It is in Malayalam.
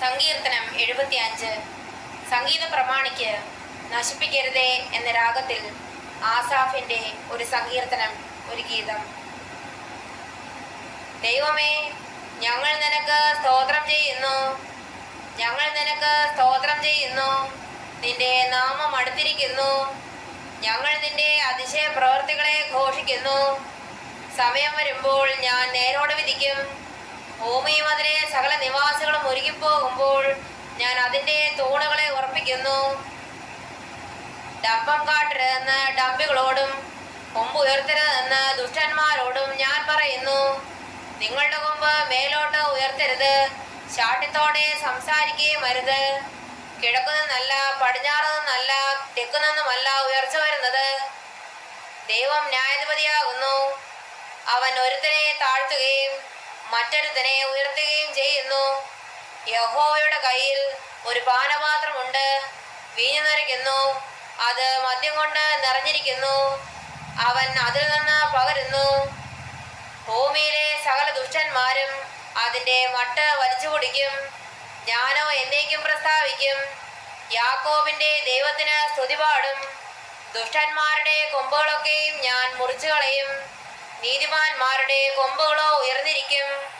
സങ്കീർത്തനം എഴുപത്തിയഞ്ച്. സംഗീത പ്രമാണിക്ക് നശിപ്പിക്കരുതേ എന്ന രാഗത്തിൽ ആസാഫിന്റെ ഒരു സങ്കീർത്തനം ഒരു ഗീതം. ദൈവമേ ഞങ്ങൾ നിനക്ക് സ്തോത്രം ചെയ്യുന്നു. ഞങ്ങൾ നിനക്ക് സ്തോത്രം ചെയ്യുന്നു. നിന്റെ നാമം അടുത്തിരിക്കുന്നു. ഞങ്ങൾ നിന്റെ അതിശയ പ്രവർത്തികളെ ഘോഷിക്കുന്നു. സമയം വരുമ്പോൾ ഞാൻ നേരോട് വിധിക്കും. ഭൂമിയും അതിലെ സകല നിവാസികളും ഒരുങ്ങിപ്പോകുമ്പോൾ ഞാൻ അതിന്റെ തൂണുകളെ ഉറപ്പിക്കുന്നു. ഡമ്പം കാട്ടരുതെന്ന് ഡബ്ബുകളോടും കൊമ്പ് ഉയർത്തരുതെന്ന് ദുഷ്ടന്മാരോടും ഞാൻ പറയുന്നു. നിങ്ങളുടെ കൊമ്പ് മേലോട്ട് ഉയർത്തരുത്. ശാഠ്യത്തോടെ സംസാരിക്കുകയും അരുത്. കിഴക്കുനിന്നല്ല പടിഞ്ഞാറ് നിന്നല്ല തെക്കു നിന്നുമല്ല ഉയർച്ച വരുന്നത്. ദൈവം ന്യായാധിപതിയാകുന്നു. അവൻ ഒരുത്തനെ താഴ്ത്തുകയും മറ്റൊരുത്തനെ ഉയർത്തുകയും ചെയ്യുന്നു. യഹോവയുടെ കയ്യിൽ ഒരു പാനപാത്രമുണ്ട്. വീഞ്ഞു നിറയ്ക്കുന്നു അത് മദ്യം കൊണ്ട് നിറഞ്ഞിരിക്കുന്നു. അവൻ അതിൽ നിന്ന് പകരുന്നു. ഭൂമിയിലെ സകല ദുഷ്ടന്മാരും അതിന്റെ മട്ട് വലിച്ചു കുടിക്കും. ഞാനോ എന്നേക്കും പ്രസ്താവിക്കും. യാക്കോബിന്റെ ദൈവത്തിന് സ്തുതി പാടും ദുഷ്ടന്മാരുടെ കൊമ്പുകളൊക്കെയും ഞാൻ മുറിച്ചു കളയും നീതിമാന്മാരുടെ കൊമ്പുകളോ ഉയർന്നിരിക്കും.